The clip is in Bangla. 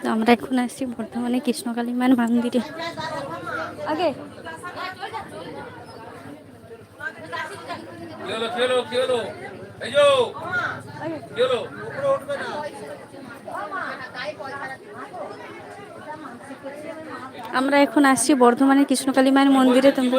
তো আমরা এখন আসছি বর্ধমানে কৃষ্ণকালী মার মন্দিরে আগে। আমরা এখন আসছি বর্ধমানের কৃষ্ণকালী মায়ের মন্দিরে তোমরা